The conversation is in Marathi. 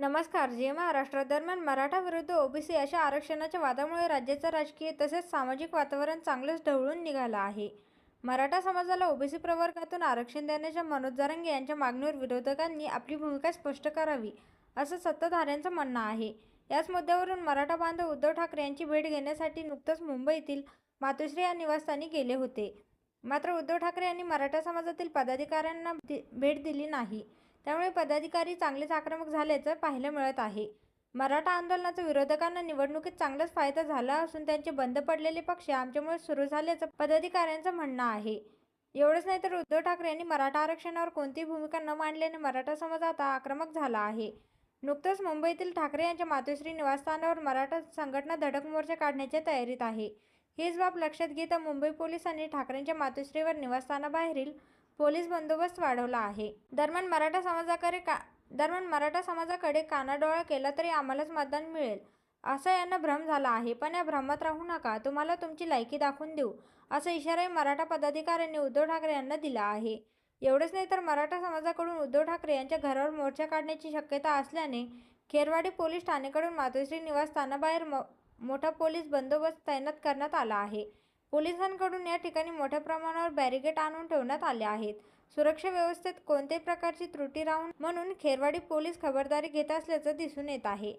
नमस्कार जे महाराष्ट्र दरम्यान मराठा विरुद्ध ओबीसी अशा आरक्षणाच्या वादामुळे राज्याचं राजकीय तसेच सामाजिक वातावरण चांगलंच ढवळून निघालं आहे. मराठा समाजाला ओबीसी प्रवर्गातून आरक्षण देण्याच्या मनोज जारंगे यांच्या मागणीवर विरोधकांनी आपली भूमिका स्पष्ट करावी असं सत्ताधाऱ्यांचं म्हणणं आहे. याच मुद्द्यावरून मराठा बांधव उद्धव ठाकरे यांची भेट घेण्यासाठी नुकतंच मुंबईतील मातोश्री या निवासस्थानी गेले होते. मात्र उद्धव ठाकरे यांनी मराठा समाजातील पदाधिकाऱ्यांना दि- भेट दिली नाही. त्यामुळे पदाधिकारी चांगलेच आक्रमक झाल्याचं पाहायला मिळत आहे. मराठा आंदोलनाचा विरोधकांना निवडणुकीत चांगलाच फायदा झाला असून त्यांचे बंद पडलेले पक्ष आमच्यामुळे सुरू झाल्याचं पदाधिकाऱ्यांचं म्हणणं आहे. एवढंच नाही तर उद्धव ठाकरे यांनी मराठा आरक्षणावर कोणतीही भूमिका न मांडल्याने मराठा समाज आता आक्रमक झाला आहे. नुकतंच मुंबईतील ठाकरे यांच्या मातोश्री निवासस्थानावर मराठा संघटना धडक मोर्चा काढण्याच्या तयारीत आहे. हीच बाब लक्षात घेता मुंबई पोलिसांनी ठाकरेंच्या मातोश्रीवर निवासस्थानाबाहेरील पोलीस बंदोबस्त वाढवला आहे. दरम्यान मराठा समाजाकडे का दरम्यान मराठा समाजाकडे कानाडोळा केला तरी आम्हालाच मतदान मिळेल असा यांना भ्रम झाला आहे. पण या भ्रमात राहू नका तुम्हाला तुमची लायकी दाखवून देऊ असा इशाराही मराठा पदाधिकाऱ्यांनी उद्धव ठाकरे यांना दिला आहे. एवढंच नाही तर मराठा समाजाकडून उद्धव ठाकरे यांच्या घरावर मोर्चा काढण्याची शक्यता असल्याने खेरवाडी पोलीस ठाणेकडून मातोश्री निवासस्थानाबाहेर मो मोठा पोलीस बंदोबस्त तैनात करण्यात आला आहे. पोलिसांकडून या ठिकाणी मोठ्या प्रमाणावर बॅरिगेट आणून ठेवण्यात आले आहेत. सुरक्षा व्यवस्थेत कोणत्याही प्रकारची त्रुटी राहून म्हणून खेरवाडी पोलीस खबरदारी घेत असल्याचं दिसून येत आहे.